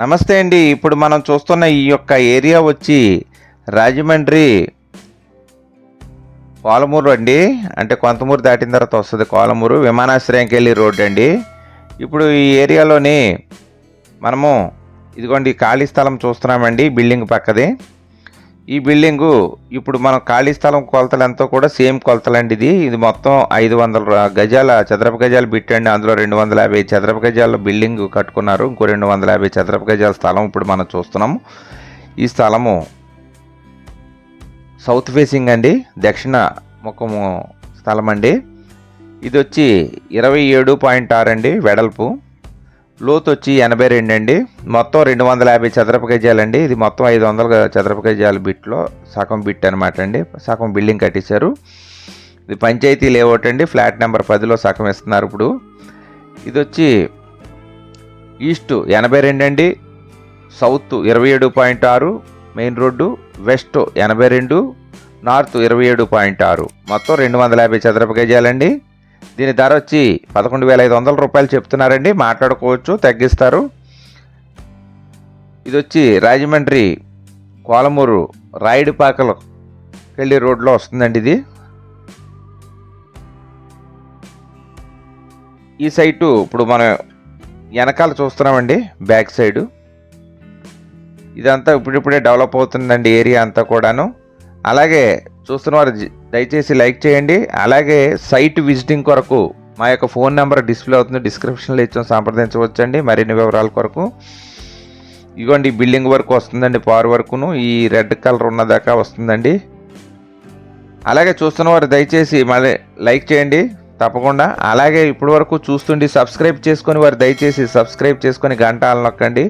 నమస్తే అండి. ఇప్పుడు మనం చూస్తున్న ఈ యొక్క ఏరియా వచ్చి రాజమండ్రి కోలమూరు అండి. అంటే కొంతమూరు దాటిన తర్వాత వస్తుంది కోలమూరు. విమానాశ్రయంకి వెళ్ళి రోడ్డు అండి. ఇప్పుడు ఈ ఏరియాలోని మనము ఇదిగోండి ఖాళీ స్థలం చూస్తున్నామండి. బిల్డింగ్ పక్కది. ఈ బిల్డింగు ఇప్పుడు మనం ఖాళీ స్థలం కొలతలు ఎంతో కూడా సేమ్ కొలతలండి ఇది. ఇది మొత్తం ఐదు వందల గజాల చదరపు గజాలు బిట్టండి అందులో రెండు వందల యాభై చదరపు గజాల బిల్డింగ్ కట్టుకున్నారు. ఇంకో రెండు వందల యాభై చదరపు గజాల స్థలం ఇప్పుడు మనం చూస్తున్నాము. ఈ స్థలము సౌత్ ఫేసింగ్ అండి. దక్షిణ ముఖము స్థలం అండి ఇది వచ్చి ఇరవై ఏడు పాయింట్ ఆరు అండి వెడల్పు. లోతు వచ్చి ఎనభై రెండు అండి. మొత్తం రెండు వందల యాభై చదరపు గజాలండి. ఇది మొత్తం ఐదు వందల చదరపు గజాల బిట్లో సగం బిట్ అనమాట అండి. సగం బిల్డింగ్ కట్టేశారు. ఇది పంచాయతీ లేఅవుట్ అండి. ఫ్లాట్ నెంబర్ పదిలో సగం ఇస్తున్నారు ఇప్పుడు. ఇది వచ్చి ఈస్ట్ ఎనభై రెండు అండి. సౌత్ ఇరవై ఏడు పాయింట్ ఆరు. మెయిన్ రోడ్డు వెస్ట్ ఎనభై రెండు. నార్త్ ఇరవై ఏడు పాయింట్ ఆరు. మొత్తం రెండు వందల యాభై చదరపు గజాలండి. దీని ధర వచ్చి పదకొండు వేల ఐదు వందల రూపాయలు చెప్తున్నారండి. మాట్లాడుకోవచ్చు తగ్గిస్తారు. ఇది వచ్చి రాజమండ్రి కోలమూరు రాయుడిపాకలు వెళ్ళి రోడ్లో వస్తుందండి ఇది. ఈ సైటు ఇప్పుడు మనం వెనకాల చూస్తున్నామండి బ్యాక్ సైడు. ఇదంతా ఇప్పుడిప్పుడే డెవలప్ అవుతుందండి ఏరియా అంతా కూడాను. అలాగే చూస్తున్న వారు దయచేసి లైక్ చేయండి. అలాగే సైట్ విజిటింగ్ కొరకు మా యొక్క ఫోన్ నెంబర్ డిస్ప్లే అవుతుంది. డిస్క్రిప్షన్లో ఇచ్చాం సంప్రదించవచ్చండి. మరిన్ని వివరాల కొరకు. ఇదిగోండి బిల్డింగ్ వరకు వస్తుందండి పార్ వరకును. ఈ రెడ్ కలర్ ఉన్నదాకా వస్తుందండి. అలాగే చూస్తున్న వారు దయచేసి మళ్ళీ లైక్ చేయండి. తప్పకుండా. అలాగే ఇప్పటి వరకు చూస్తుండి సబ్స్క్రైబ్ చేసుకొని వారు దయచేసి సబ్స్క్రైబ్ చేసుకొని గంట నొక్కండి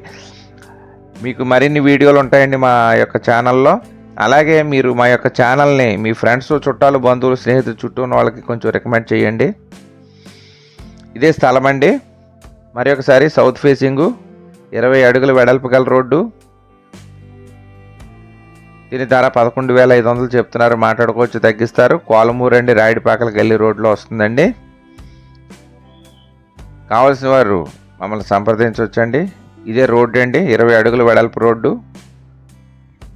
మీకు మరిన్ని వీడియోలు ఉంటాయండి మా యొక్క ఛానల్లో. అలాగే మీరు మా యొక్క ఛానల్ని మీ ఫ్రెండ్స్ చుట్టాలు బంధువులు స్నేహితులు చుట్టూ ఉన్న వాళ్ళకి కొంచెం రికమెండ్ చేయండి. ఇదే స్థలం అండి. మరి ఒకసారి సౌత్ ఫేసింగు ఇరవై అడుగుల వెడల్పు గల రోడ్డు. దీని ధర పదకొండు వేల ఐదు వందలు చెప్తున్నారు మాట్లాడుకోవచ్చు తగ్గిస్తారు. కోలమూరు అండి రాయుడిపాకలకు గల్లి రోడ్లో వస్తుందండి. కావాల్సిన వారు మమ్మల్ని సంప్రదించవచ్చండి ఇదే రోడ్డు అండి ఇరవై అడుగుల వెడల్పు రోడ్డు.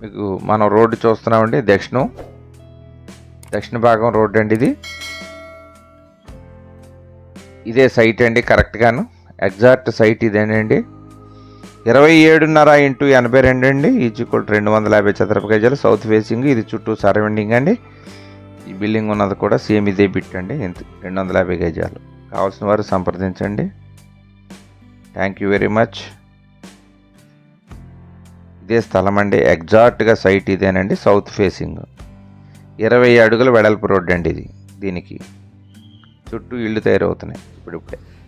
మీకు మనం రోడ్డు చూస్తున్నామండి దక్షిణం. దక్షిణ భాగం రోడ్డు అండి ఇది. ఇదే సైట్ అండి కరెక్ట్గాను ఎగ్జాక్ట్ సైట్ ఇదేనండి. ఇరవై ఏడున్నర ఇంటూ ఎనభై రెండు అండి. ఈజ్వల్ రెండు వందల యాభై చదరపు గజాలు. సౌత్ ఫేసింగ్ ఇది చుట్టూ సరౌండింగ్ అండి. ఈ బిల్డింగ్ ఉన్నది కూడా సేమ్ ఇదే బిట్ అండి. రెండు వందల యాభై గజాలు. కావాల్సిన వారు సంప్రదించండి. Thank you very much. ఇదే స్థలం అండి. ఎగ్జాక్ట్గా సైట్ ఇదేనండి. సౌత్ ఫేసింగ్ ఇరవై అడుగుల వెడల్పు రోడ్డు అండి ఇది. దీనికి. చుట్టూ ఇళ్ళు తయారవుతున్నాయి. ఇప్పుడిప్పుడే.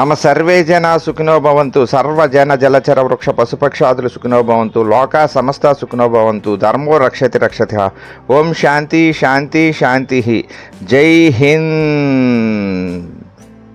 మమ సర్వే జన సుఖినో భవంతు సర్వజన జలచర వృక్ష పశుపక్షాదులు సుఖినో భవంతు లోకా సమస్త సుఖినో భవంతు ధర్మో రక్షతి రక్షతి. ఓం శాంతి శాంతి శాంతి. జై హింద్.